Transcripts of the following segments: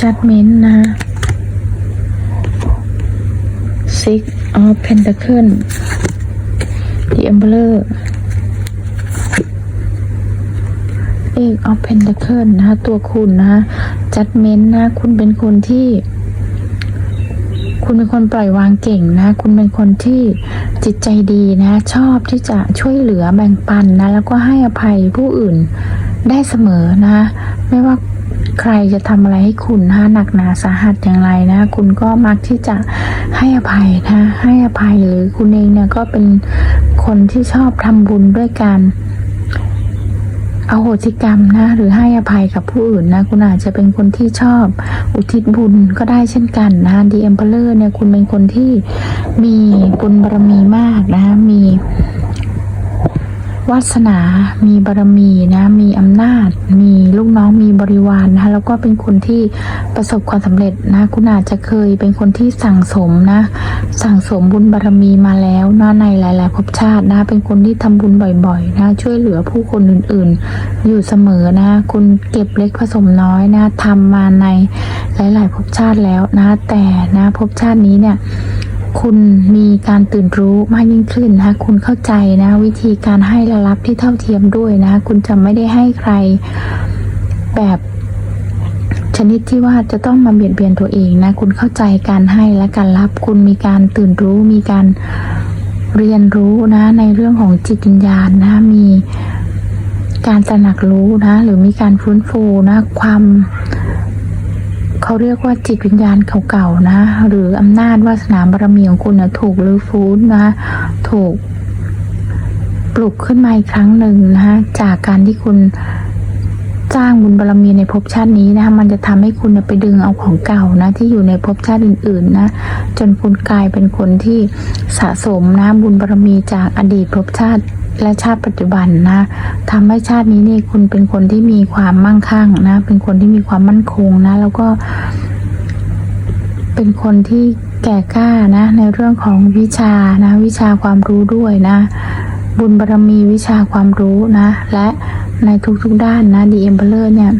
judgment นะ six of pentacle the emperor eight of pentacle นะคะตัวคุณนะคะ judgment นะ คุณเป็นคนที่ คุณเป็นคนปล่อยวางเก่งนะ คุณเป็นคนที่จิตใจดีนะ ชอบที่จะช่วยเหลือแบ่งปันนะ แล้วก็ให้อภัยผู้อื่นได้เสมอนะ ไม่ว่า ใครจะทำอะไรให้คุณนะหนักหนาสาหัสอย่างไรนะ คุณก็มักที่จะให้อภัยนะให้อภัยหรือคุณเองเนี่ยก็เป็นคนที่ชอบทำบุญด้วยการอโหสิกรรมนะ หรือให้อภัยกับผู้อื่นนะ คุณอาจจะเป็นคนที่ชอบอุทิศบุญก็ได้เช่นกันนะดีเอ็มเพลอร์เนี่ยคุณเป็นคนที่มีบุญบารมีมากนะมี วาสนา มีบารมีนะ มีอำนาจ มีลูกน้อง มีบริวารนนะคะแล้วก็เป็นคนที่ประสบความสำเร็จนะ คุณอาจจะเคยเป็นคนที่สั่งสมนะ สั่งสมบุญบารมีมาแล้วนะในหลาย ๆภพชาตินะ เป็นคนที่ทำบุญบ่อยๆนะ ช่วยเหลือผู้คนอื่นๆ อยู่เสมอนะ คุณเก็บเล็กผสมน้อยนะทำมาในหลายๆภพชาติแล้วนะ แต่นะภพชาตินี้เนี่ย คุณมีการตื่นรู้มากยิ่งขึ้นนะคะคุณเข้าใจนะวิธีการให้และรับที่เท่าเทียมด้วยนะคุณจะไม่ได้ให้ใครแบบชนิดที่ว่าจะต้องมาเบียดเบียนตัวเองนะ คุณเข้าใจการให้และการรับ คุณมีการตื่นรู้ มีการเรียนรู้นะ ในเรื่องของจิตวิญญาณนะ มีการตระหนักรู้นะ หรือมีการฟื้นฟูนะ ความ เขาเรียกว่าจิตวิญญาณเก่าๆนะ หรืออำนาจวาสนาบารมีของคุณนะถูกรื้อฟื้นนะถูกปลุกขึ้นมาอีกครั้งหนึ่งนะคะจากการที่คุณจ้างบุญบารมีในภพชาตินี้นะคะมันจะทำให้คุณไปดึงเอาของเก่านะ ที่อยู่ในภพชาติอื่นๆนะ จนคุณกลายเป็นคนที่สะสมนะบุญบารมีจากอดีตภพชาติ และชาติปัจจุบันนะทำให้ชาตินี้นี่คุณเป็นคนที่มีความมั่งคั่งนะ เป็นคนที่มีความมั่นคงนะ แล้วก็ เป็นคนที่แก่กล้านะ ในเรื่องของวิชานะ วิชาความรู้ด้วยนะ บุญบารมีวิชาความรู้นะ และในทุกๆด้านนะดีเอ็มเบลร์เนี่ย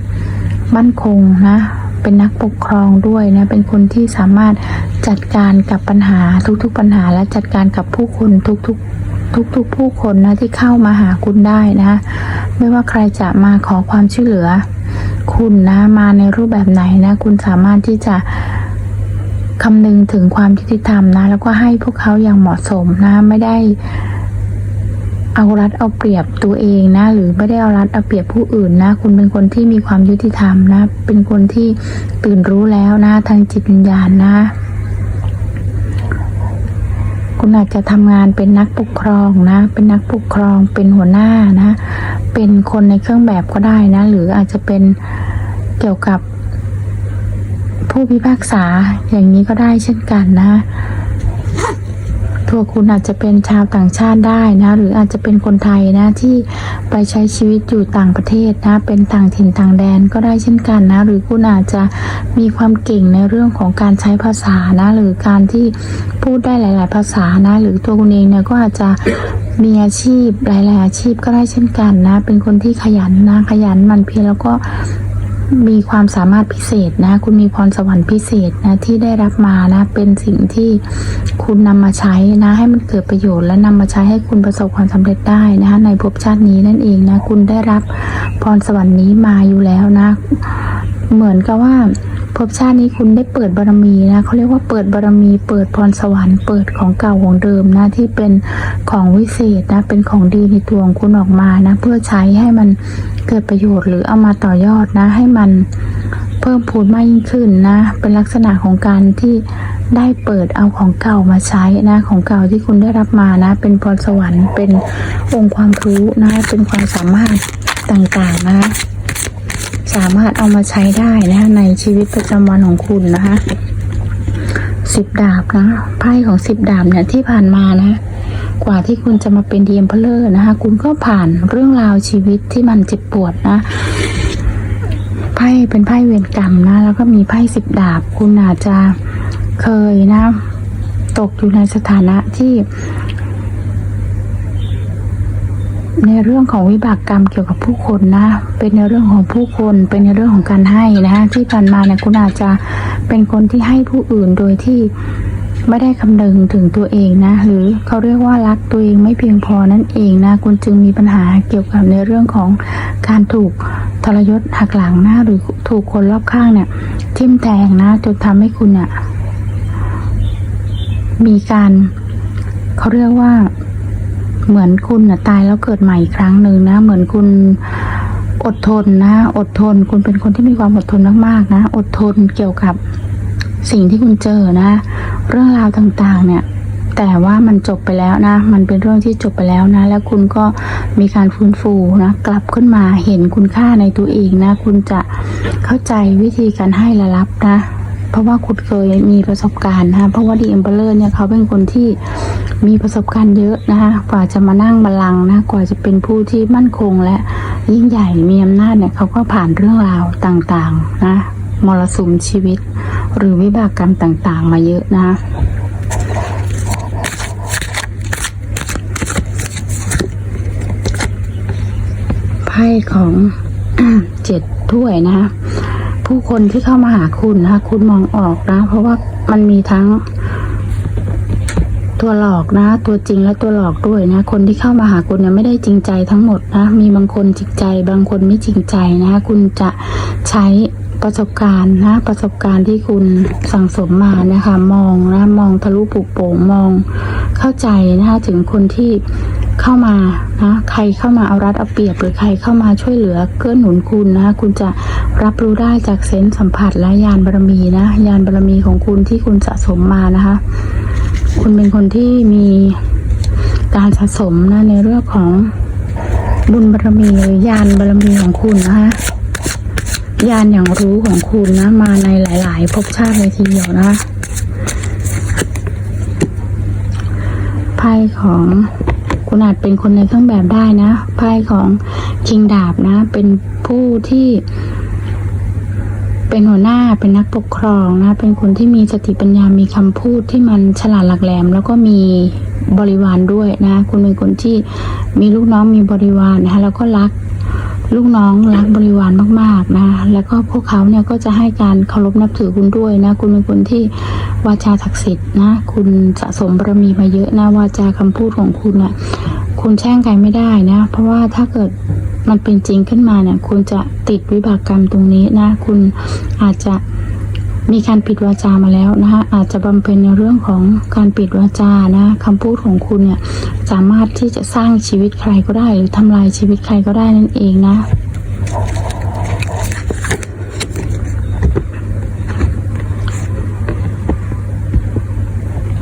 มั่นคงนะเป็นนักปกครองด้วยนะ เป็นคนที่สามารถจัดการกับปัญหาทุกๆปัญหาและจัดการกับผู้คนทุกๆ ทุกๆ ผู้คนนะที่เข้ามาหาคุณได้นะไม่ว่าใครจะมาขอความช่วยเหลือ คุณนะมาในรูปแบบไหนนะ คุณสามารถที่จะคำนึงถึงความยุติธรรมนะ แล้วก็ให้พวกเขาอย่างเหมาะสมนะ ไม่ได้เอารัดเอาเปรียบตัวเองนะ หรือไม่ได้เอารัดเอาเปรียบผู้อื่นนะ คุณเป็นคนที่มีความยุติธรรมนะ เป็นคนที่ตื่นรู้แล้วนะ ทางจิตวิญญาณนะ คุณอาจจะทำงานเป็นนักปกครองนะ เป็นนักปกครอง เป็นหัวหน้านะ เป็นคนในเครื่องแบบก็ได้นะ หรืออาจจะเป็นเกี่ยวกับผู้พิพากษาอย่างนี้ก็ได้เช่นกันนะตัวคุณอาจจะเป็นชาวต่างชาติได้นะ หรืออาจจะเป็นคนไทยนะที่ ไปใช้ชีวิตอยู่ต่างประเทศนะ เป็นต่างถิ่นต่างแดนก็ได้เช่นกันนะ หรือคุณอาจจะมีความเก่งในเรื่องของการใช้ภาษานะ หรือการที่พูดได้หลาย ๆ ภาษานะ หรือตัวคุณเองเนี่ยก็อาจจะมีอาชีพหลาย ๆ อาชีพก็ได้เช่นกันนะ เป็นคนที่ขยันนะขยันมันเพียรแล้วก็ มีความสามารถพิเศษนะ คุณมีพรสวรรค์พิเศษนะที่ได้รับมานะ เป็นสิ่งที่คุณนำมาใช้นะ ให้มันเกิดประโยชน์และนำมาใช้ให้คุณประสบความสำเร็จได้นะคะในภพชาตินี้นั่นเองนะ คุณได้รับพรสวรรค์นี้มาอยู่แล้วนะ เหมือนกับว่า ภพชาตินี้คุณได้เปิดบารมีนะเขาเรียกว่าเปิดบารมี เปิดพรสวรรค์เปิดของเก่าของเดิมนะที่เป็นของวิเศษนะเป็นของดีในตัวของคุณออกมานะเพื่อใช้ให้มันเกิดประโยชน์หรือเอามาต่อยอดนะ ให้มันเพิ่มพูนมากยิ่งขึ้นนะ เป็นลักษณะของการที่ได้เปิดเอาของเก่ามาใช้นะ ของเก่าที่คุณได้รับมานะ เป็นพรสวรรค์เป็นองค์ความรู้นะเป็นความสามารถต่างๆนะ สามารถเอามาใช้ได้นะคะในชีวิตประจำวันของคุณนะคะสิบดาบนะไพ่ของสิบดาบเนี่ยที่ผ่านมานะ กว่าที่คุณจะมาเป็นดีเอ็มเพลอร์นะคะ คุณก็ผ่านเรื่องราวชีวิตที่มันเจ็บปวดนะไพ่เป็นไพ่เวรกรรมนะ แล้วก็มีไพ่สิบดาบ คุณอาจจะเคยนะ ตกอยู่ในสถานะที่ ในเรื่องของวิบากกรรมเกี่ยวกับผู้คนนะ เป็นในเรื่องของผู้คน เป็นในเรื่องของการให้นะที่ผ่านมาเนี่ยคุณอาจจะเป็นคนที่ให้ผู้อื่นโดยที่ไม่ได้คำนึงถึงตัวเองนะ หรือเขาเรียกว่ารักตัวเองไม่เพียงพอนั่นเองนะคุณจึงมีปัญหาเกี่ยวกับในเรื่องของการถูกทรยศหักหลังนะหรือถูกคนรอบข้างเนี่ย ทิ่มแทงนะจนทำให้คุณเนี่ยมีการเขาเรียกว่า เหมือนคุณนะตายแล้วเกิดใหม่อีกครั้งหนึ่งนะ เหมือนคุณอดทนนะ อดทน คุณเป็นคนที่มีความอดทนมากๆนะ อดทนเกี่ยวกับสิ่งที่คุณเจอนะ เรื่องราวต่างๆ เนี่ย แต่ว่ามันจบไปแล้วนะ มันเป็นเรื่องที่จบไปแล้วนะ แล้วคุณก็มีการฟื้นฟูนะ กลับขึ้นมาเห็นคุณค่าในตัวเองนะ คุณจะเข้าใจวิธีการให้และรับนะ เพราะว่าคุณเคยมีประสบการณ์นะ เพราะว่าดีเอ็มเบอร์เนี่ยเขาเป็นคนที่ มีประสบการณ์เยอะนะคะกว่าจะมานั่งบัลลังก์นะกว่าจะเป็นผู้ที่มั่นคงและยิ่งใหญ่มีอำนาจเนี่ยเขาก็ผ่านเรื่องราวต่างๆนะมรสุมชีวิต หรือวิบากกรรมต่างๆ มาเยอะนะไพ่ของเจ็ดถ้วยนะคะผู้คนที่เข้ามาหาคุณนะคะคุณมองออกนะ เพราะว่ามันมีทั้ง ตัวหลอกนะ ตัวจริงและตัวหลอกด้วยนะ คนที่เข้ามาหาคุณเนี่ยไม่ได้จริงใจทั้งหมดนะ มีบางคนจริงใจ บางคนไม่จริงใจนะคุณจะใช้ประสบการณ์นะประสบการณ์ที่คุณสั่งสมมานะคะมองนะมองทะลุปลุกโป่งมองเข้าใจนะคะถึงคนที่เข้ามานะใครเข้ามาเอารัดเอาเปรียบ หรือใครเข้ามาช่วยเหลือเกื้อหนุนคุณนะคุณจะรับรู้ได้จากเซนส์สัมผัสและยานบารมีนะยานบารมีของคุณที่คุณสะสมมานะคะ คุณเป็นคนที่มีการสะสมนะในเรื่องของบุญบารมีหรือยานบารมีของคุณนะคะยานอย่างรู้ของคุณนะ มาในหลาย ๆภพชาติเลยทีเดียวนะไพ่ของคุณอาจเป็นคนในเครื่องแบบได้นะไพ่ของคิงดาบนะ เป็นผู้ที่ เป็นหัวหน้าเป็นนักปกครองนะเป็นคนที่มีสติปัญญามีคำพูดที่มันฉลาดหลักแหลม แล้วก็มีบริวารด้วยนะคุณเป็นคนที่มีลูกน้องมีบริวารนะคะแล้วก็รักลูกน้องรักบริวารมากๆนะ แล้วก็พวกเขาเนี่ยก็จะให้การเคารพนับถือคุณด้วยนะ คุณเป็นคนที่วาจาศักดิ์สิทธิ์นะ คุณสะสมบารมีมาเยอะนะวาจาคำพูดของคุณอะคุณแช่งใครไม่ได้นะ เพราะว่าถ้าเกิด มันเป็นจริงขึ้นมาเนี่ย คุณจะติดวิบากกรรมตรงนี้นะ คุณอาจจะมีการปิดวาจามาแล้วนะคะอาจจะบำเพ็ญในเรื่องของการปิดวาจานะคำพูดของคุณเนี่ยสามารถที่จะสร้างชีวิตใครก็ได้ หรือทำลายชีวิตใครก็ได้นั่นเองนะ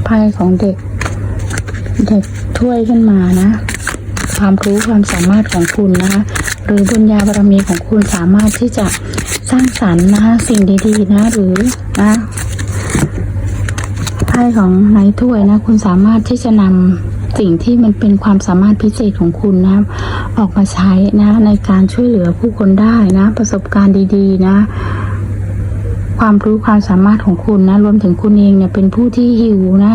ไพ่ของเด็ก เด็กถ้วยขึ้นมานะ ความรู้ความสามารถของคุณนะคะหรือบุญญาบารมีของคุณสามารถที่จะสร้างสรรค์นะคะสิ่งดีๆนะหรือนะไพ่ของนายถ้วยนะคุณสามารถที่จะนำสิ่งที่มันเป็นความสามารถพิเศษของคุณนะออกมาใช้นะในการช่วยเหลือผู้คนได้นะ ประสบการณ์ดีๆนะความรู้ความสามารถของคุณนะรวมถึงคุณเองเนี่ยเป็นผู้ที่หิวนะ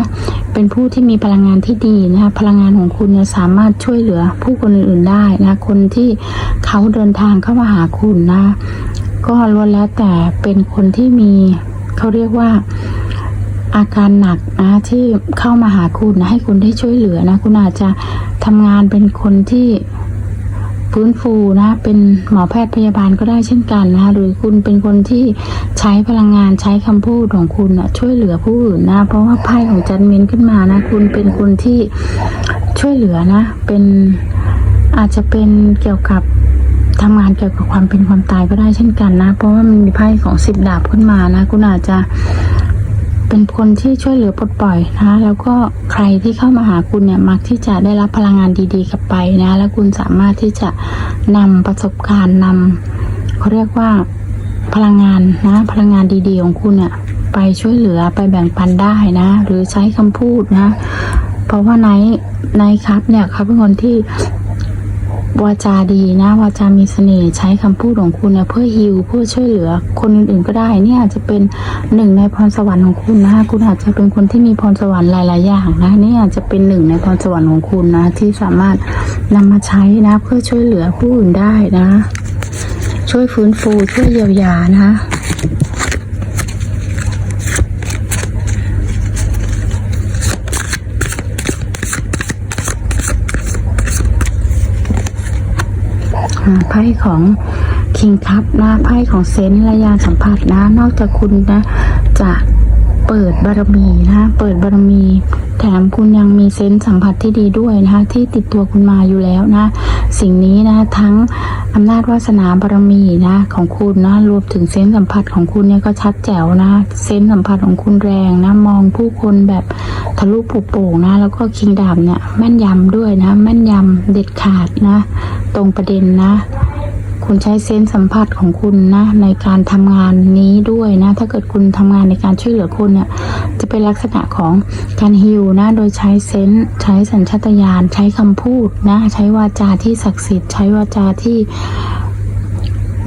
เป็นผู้ที่มีพลังงานที่ดีนะคะพลังงานของคุณเนี่ยสามารถช่วยเหลือผู้คนอื่นๆได้นะคนที่เขาเดินทางเข้ามาหาคุณนะ ก็ล้วนแล้วแต่เป็นคนที่มีเขาเรียกว่าอาการหนักนะที่เข้ามาหาคุณนะให้คุณได้ช่วยเหลือนะ คุณอาจจะทำงานเป็นคนที่ ฟื้นฟูนะเป็นหมอแพทย์พยาบาลก็ได้เช่นกันนะคะหรือคุณเป็นคนที่ใช้พลังงานใช้คำพูดของคุณนะช่วยเหลือผู้อื่นนะ เพราะว่าไพ่ของจันเมนขึ้นมานะ คุณเป็นคนที่ช่วยเหลือนะ เป็นอาจจะเป็นเกี่ยวกับทำงานเกี่ยวกับความเป็นความตายก็ได้เช่นกันนะ เพราะว่ามันมีไพ่ของสิบดาบขึ้นมานะ คุณอาจจะ เป็นคนที่ช่วยเหลือปลดปล่อยนะแล้วก็ใครที่เข้ามาหาคุณเนี่ยมักที่จะได้รับพลังงานดีๆกลับไปนะ แล้วคุณสามารถที่จะนำประสบการณ์นำเขาเรียกว่าพลังงานนะพลังงานดีๆของคุณเนี่ยไปช่วยเหลือไปแบ่งปันได้นะ หรือใช้คำพูดนะ เพราะว่าไนท์ไนท์ครับเนี่ยเขาเป็นคนที่ วาจาดีนะวาจามีเสน่ห์ใช้คำพูดของคุณเนี่ยเพื่อฮิวเพื่อช่วยเหลือ คนอื่นๆก็ได้เนี่ยอาจจะเป็นหนึ่งในพรสวรรค์ของคุณนะคะคุณอาจจะเป็นคนที่มีพรสวรรค์หลายๆอย่างนะนี่อาจจะเป็นหนึ่งในพรสวรรค์ของคุณนะที่สามารถนำมาใช้นะเพื่อช่วยเหลือผู้อื่นได้นะ ช่วยฟื้นฟูช่วยเยียวยานะคะ ไพ่ของคิงคัพนะไพ่ของเซนส์และยานสัมผัสนะ นอกจากคุณนะจะเปิดบารมีนะเปิดบารมี แถมคุณยังมีเซนส์สัมผัสที่ดีด้วยนะคะที่ติดตัวคุณมาอยู่แล้วนะ สิ่งนี้นะทั้ง อำนาจวาสนาบารมีนะของคุณนะรวมถึงเซนสัมผัสของคุณเนี่ยก็ชัดแจ๋วนะเซนส์สัมผัสของคุณแรงนะมองผู้คนแบบทะลุปุโป่งนะ แล้วก็คิงดาบเนี่ยแม่นยำด้วยนะ แม่นยำเด็ดขาดนะ ตรงประเด็นนะ คุณใช้เซนส์สัมผัสของคุณนะในการทำงานนี้ด้วยนะ ถ้าเกิดคุณทำงานในการช่วยเหลือคนเนี่ย จะเป็นลักษณะของการฮิวนะ โดยใช้เซนส์ใช้สัญชาตญาณใช้คำพูดนะ ใช้วาจาที่ศักดิ์สิทธิ์ ใช้วาจาที่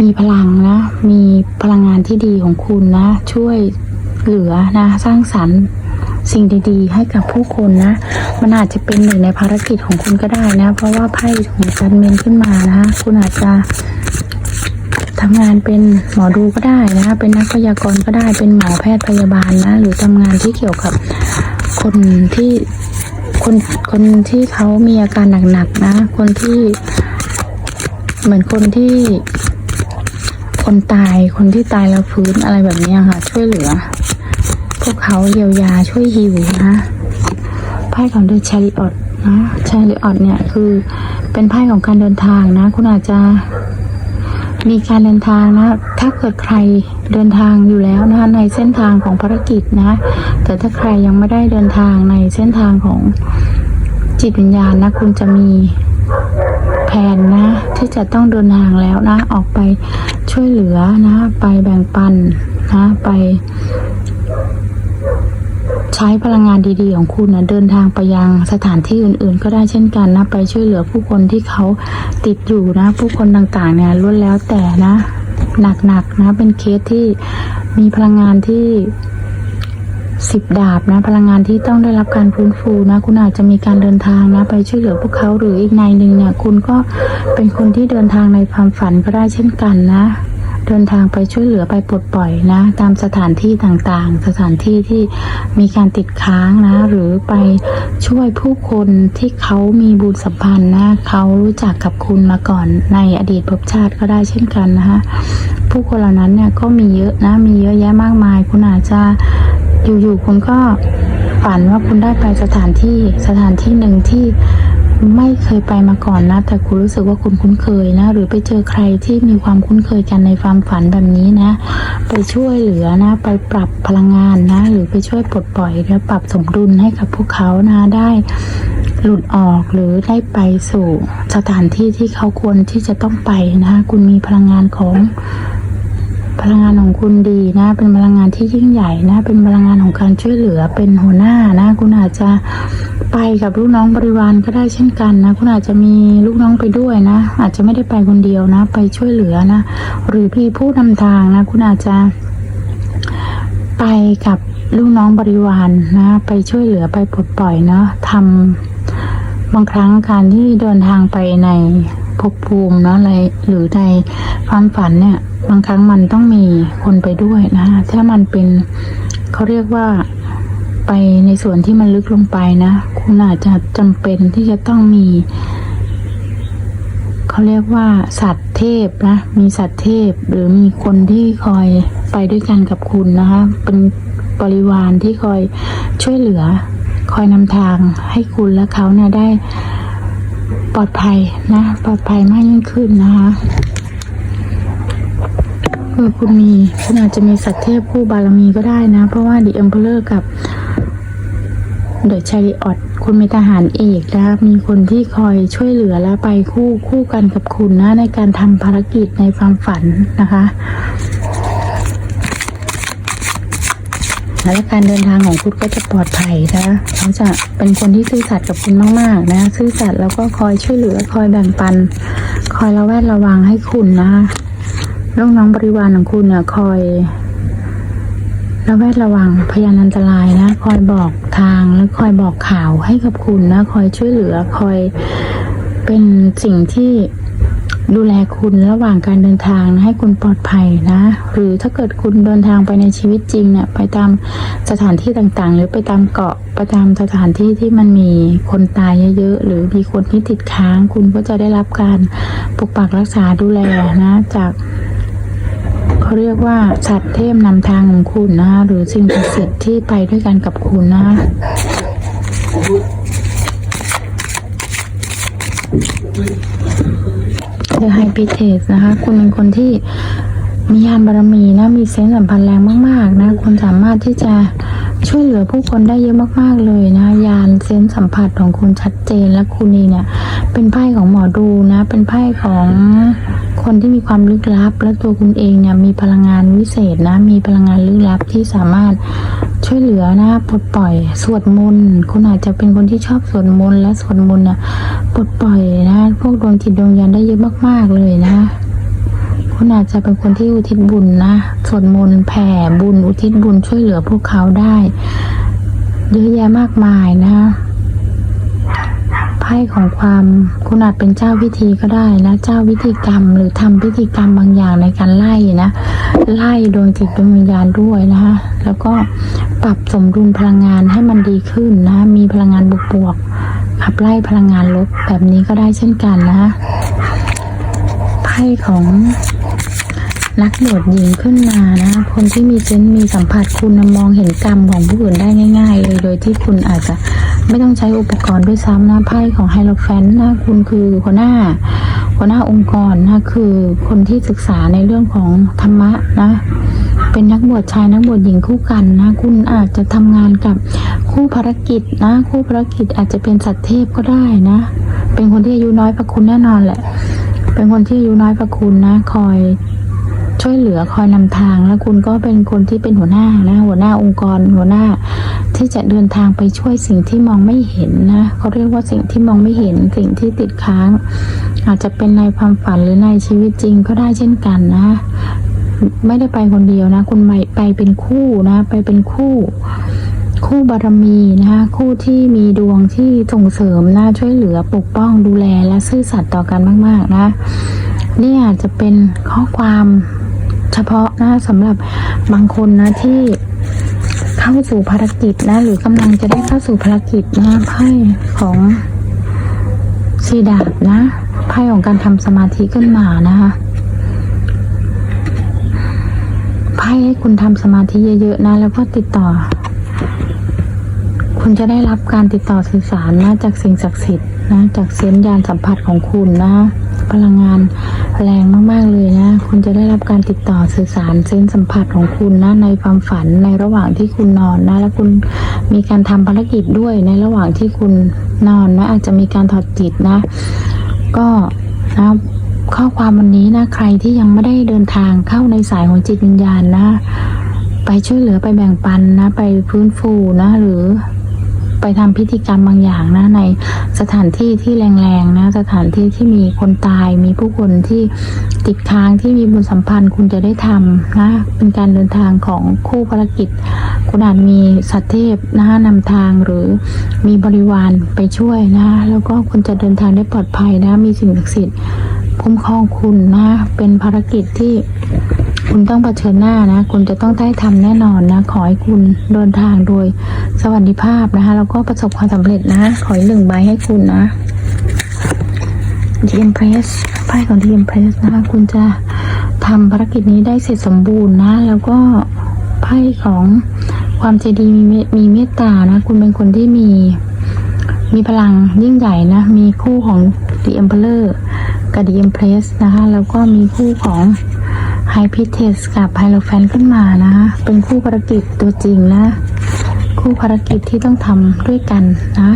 มีพลังนะ มีพลังงานที่ดีของคุณนะ ช่วยเหลือนะ สร้างสรรค์สิ่งดีๆ ให้กับผู้คนนะ มันอาจจะเป็นหนึ่งในภารกิจของคุณก็ได้นะ เพราะว่าไพ่ของจันเมนขึ้นมานะ คุณอาจจะ ทำงานเป็นหมอดูก็ได้นะเป็นนักพยากรณ์ก็ได้ เป็นหมอแพทย์พยาบาลนะ หรือทำงานที่เกี่ยวกับคนที่คนคนที่เขามีอาการหนักๆนะ คนที่เหมือนคนที่คนตายคนที่ตายแล้วฟื้นอะไรแบบนี้ค่ะ ช่วยเหลือ พวกเขาเยียวยาช่วยฮิวนะไพ่ของเดอะชาริออตนะชาริออตเนี่ยคือเป็นไพ่ของการเดินทางนะ คุณอาจจะ มีการเดินทางนะ ถ้าเกิดใครเดินทางอยู่แล้วนะคะในเส้นทางของภารกิจนะ แต่ถ้าใครยังไม่ได้เดินทางในเส้นทางของจิตวิญญาณนะ คุณจะมีแผนนะ ที่จะต้องเดินทางแล้วนะ ออกไปช่วยเหลือนะ ไปแบ่งปันนะ ไป ใช้พลังงานดีๆ ของคุณนะเดินทางไปยังสถานที่อื่นๆ ก็ได้เช่นกันนะ ไปช่วยเหลือผู้คนที่เขาติดอยู่นะ ผู้คนต่างๆเนี่ยล้วนแล้วแต่นะ หนักๆนะ เป็นเคสที่มีพลังงานที่สิบดาบนะ พลังงานที่ต้องได้รับการฟื้นฟูนะ คุณอาจจะมีการเดินทางนะ ไปช่วยเหลือพวกเขาหรืออีกในหนึ่งเนี่ย คุณก็เป็นคนที่เดินทางในความฝันก็ได้เช่นกันนะ เดินทางไปช่วยเหลือไปปลดปล่อยนะ ตามสถานที่ต่างๆ สถานที่ที่มีการติดค้างนะ หรือไปช่วยผู้คนที่เขามีบุญสัมพันธ์นะเขารู้จักกับคุณมาก่อนในอดีตภพชาติก็ได้เช่นกันนะคะผู้คนเหล่านั้นเนี่ยก็มีเยอะนะมีเยอะแยะมากมาย คุณอาจจะอยู่ๆคุณก็ฝันว่าคุณได้ไปสถานที่สถานที่หนึ่งที่ ไม่เคยไปมาก่อนนะ แต่คุณรู้สึกว่าคุณคุ้นเคยนะ หรือไปเจอใครที่มีความคุ้นเคยกันในความฝันแบบนี้นะ ไปช่วยเหลือนะ ไปปรับพลังงานนะ หรือไปช่วยปลดปล่อยและปรับสมดุลให้กับพวกเขานะได้หลุดออกหรือได้ไปสู่สถานที่ที่เขาควรที่จะต้องไปนะคุณมีพลังงานของ พลังงานของคุณดีนะ เป็นพลังงานที่ยิ่งใหญ่นะ เป็นพลังงานของการช่วยเหลือ เป็นหัวหน้านะ คุณอาจจะไปกับลูกน้องบริวารก็ได้เช่นกันนะ คุณอาจจะมีลูกน้องไปด้วยนะ อาจจะไม่ได้ไปคนเดียวนะ ไปช่วยเหลือนะ หรือพี่ผู้นำทางนะ คุณอาจจะไปกับลูกน้องบริวารนะ ไปช่วยเหลือไปปลดปล่อยเนาะทำบางครั้งการที่เดินทางไปในภพภูมิเนาะอะไรหรือในความฝันเนี่ย บางครั้งมันต้องมีคนไปด้วยนะถ้ามันเป็นเขาเรียกว่าไปในส่วนที่มันลึกลงไปนะ คุณอาจจะจำเป็นที่จะต้องมี เขาเรียกว่าสัตว์เทพนะ มีสัตว์เทพหรือมีคนที่คอยไปด้วยกันกับคุณนะคะ เป็นบริวารที่คอยช่วยเหลือ คอยนำทางให้คุณและเขาเนี่ยได้ปลอดภัยนะ ปลอดภัยมากยิ่งขึ้นนะคะ คือคุณมีคุณอาจจะมีสัตว์เทพคู่บารมีก็ได้นะ เพราะว่าดีเอ็มเพลอร์กับเดอะชาริออตคุณมีทหารเอกนะคะมีคนที่คอยช่วยเหลือและไปคู่คู่กันกับคุณนะ ในการทำภารกิจในความฝันนะคะและการเดินทางของคุณก็จะปลอดภัยนะเขาจะเป็นคนที่ซื่อสัตย์กับคุณมากๆนะ ซื่อสัตย์แล้วก็คอยช่วยเหลือ คอยแบ่งปัน คอยระแวดระวังให้คุณนะ ลูกน้องบริวารของคุณเนี่ยคอยระแวดระวังพยานอันตรายนะ คอยบอกทางและคอยบอกข่าวให้กับคุณนะ คอยช่วยเหลือคอยเป็นสิ่งที่ดูแลคุณระหว่างการเดินทางนะให้คุณปลอดภัยนะ หรือถ้าเกิดคุณเดินทางไปในชีวิตจริงเนี่ยไปตามสถานที่ต่างๆ หรือไปตามเกาะไปตามสถานที่ที่มันมีคนตายเยอะๆหรือมีคนที่ติดค้าง คุณก็จะได้รับการปกปักรักษาดูแลนะจาก เขาเรียกว่าสัตว์เทพนำทางของคุณนะหรือสิ่งศักดิ์สิทธิ์ที่ไปด้วยกันกับคุณนะ The High p i t e s นะคะ คุณเป็นคนที่ มียานบารมีนะมีเซนส์สัมพันธ์แรงมาก ๆ นะคุณสามารถที่จะช่วยเหลือผู้คนได้เยอะมาก ๆ เลยนะ ยานเซนส์สัมผัสของคุณชัดเจนและคุณนี่เนี่ย เป็นไพ่ของหมอดูนะ เป็นไพ่ของคนที่มีความลึกลับ และตัวคุณเองเนี่ยมีพลังงานวิเศษนะ มีพลังงานลึกลับที่สามารถช่วยเหลือนะปลดปล่อยสวดมนต์คุณอาจจะเป็นคนที่ชอบสวดมนต์และสวดมนต์น่ะปลดปล่อยนะ พวกดวงจิตดวงวิญญาณได้เยอะมาก ๆ เลยนะ คุณอาจจะเป็นคนที่อุทิศบุญนะสวดมนต์แผ่บุญอุทิศบุญช่วยเหลือพวกเขาได้เยอะแยะมากมายนะไพ่ของความคุณอาจเป็นเจ้าพิธีก็ได้นะเจ้าพิธีกรรม หรือทำพิธีกรรมบางอย่างในการไล่นะไล่ดวงจิตดวงวิญญาณด้วยนะคะแล้วก็ปรับสมดุลพลังงานให้มันดีขึ้นนะมีพลังงานบวกๆขับไล่พลังงานลบแบบนี้ก็ได้เช่นกันนะไพ่ของ นักบวชหญิงขึ้นมานะ คนที่มีเซนมีสัมผัสคุณมองเห็นกรรมของผู้อื่นได้ง่าย ๆ เลยโดยที่คุณอาจจะไม่ต้องใช้อุปกรณ์ด้วยซ้ำนะไพ่ของไฮโลแฟนนะคุณคือหัวหน้าหัวหน้าองค์กรนะคือคนที่ศึกษาในเรื่องของธรรมะนะเป็นนักบวชชายนักบวชหญิงคู่กันนะคุณอาจจะทำงานกับคู่ภารกิจนะ คู่ภารกิจอาจจะเป็นสัตว์เทพก็ได้นะ เป็นคนที่อายุน้อยกว่าคุณแน่นอนแหละ เป็นคนที่อายุน้อยกว่าคุณนะ คอย ช่วยเหลือคอยนำทางแล้วคุณก็เป็นคนที่เป็นหัวหน้านะหัวหน้าองค์กรหัวหน้า ที่จะเดินทางไปช่วยสิ่งที่มองไม่เห็นนะเขาเรียกว่าสิ่งที่มองไม่เห็นสิ่งที่ติดค้าง อาจจะเป็นในความฝันหรือในชีวิตจริงก็ได้เช่นกันนะ ไม่ได้ไปคนเดียวนะ คุณไปไปเป็นคู่นะ ไปเป็นคู่คู่บารมีนะคะคู่ที่มีดวงที่ส่งเสริมนะช่วยเหลือปกป้องดูแลและซื่อสัตย์ต่อกันมาก ๆ นะ นี่อาจจะเป็นข้อความ เฉพาะนะสำหรับบางคนนะที่เข้าสู่ภารกิจนะ หรือกำลังจะได้เข้าสู่ภารกิจนะไพ่ของสีดาบนะไพ่ของการทำสมาธิขึ้นมานะคะไพ่ให้คุณทำสมาธิเยอะๆนะ แล้วก็ติดต่อ คุณจะได้รับการติดต่อสื่อสารนะจากสิ่งศักดิ์สิทธิ์นะจากเซนยานสัมผัสของคุณนะพลังงาน แรงมาก ๆ เลยนะ คุณจะได้รับการติดต่อสื่อสารเซนสัมผัสของคุณนะ ในความฝันในระหว่างที่คุณนอนนะ แล้วคุณมีการทำภารกิจด้วยในระหว่างที่คุณนอนนะ อาจจะมีการถอดจิตนะ ก็นะข้อความวันนี้นะ ใครที่ยังไม่ได้เดินทางเข้าในสายของจิตวิญญาณนะ ไปช่วยเหลือไปแบ่งปันนะ ไปฟื้นฟูนะ หรือ ไปทำพิธีกรรมบางอย่างนะในสถานที่ที่แรงๆนะสถานที่ที่มีคนตายมีผู้คนที่ติดค้างที่มีบุญสัมพันธ์คุณจะได้ทำนะเป็นการเดินทางของคู่ภารกิจ คุณอาจมีสัตว์เทพนะคะนำทางหรือมีบริวารไปช่วยนะแล้วก็คุณจะเดินทางได้ปลอดภัยนะมีสิ่งศักดิ์สิทธิ์คุ้มครองคุณนะเป็นภารกิจที่ คุณต้องเผชิญหน้านะ คุณจะต้องได้ทำแน่นอนนะ ขอให้คุณเดินทางโดยสวัสดิภาพนะคะ แล้วก็ประสบความสำเร็จนะ ขอหนึ่งใบให้คุณนะ The Empress ไพ่ของ The Empress นะคะ คุณจะทำภารกิจนี้ได้เสร็จสมบูรณ์นะ แล้วก็ไพ่ของความใจดีมีเมมีเมตตานะ คุณเป็นคนที่มีมีพลังยิ่งใหญ่นะ มีคู่ของ The Emperor กับ The Empress นะคะ แล้วก็มีคู่ของ ไฮพิเทสกับไฮโลแฟนขึ้นมานะคะเป็นคู่ภารกิจตัวจริงนะ คู่ภารกิจที่ต้องทำด้วยกันนะ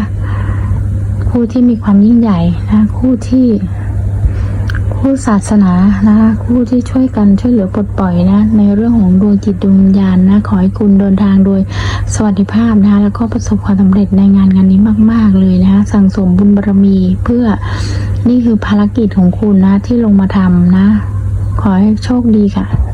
คู่ที่มีความยิ่งใหญ่นะ คู่ที่ผู้ศาสนานะคะผู้ที่ช่วยกันช่วยเหลือปลดปล่อยนะ ในเรื่องของดวงจิตดวงวิญญาณนะ ขอให้คุณเดินทางโดยสวัสดิภาพนะคะแล้วก็ประสบความสำเร็จในงานงานนี้มาก ๆ เลยนะคะสั่งสมบุญบารมีเพื่อนี่คือภารกิจของคุณนะที่ลงมาทำนะ ขอให้โชคดีค่ะ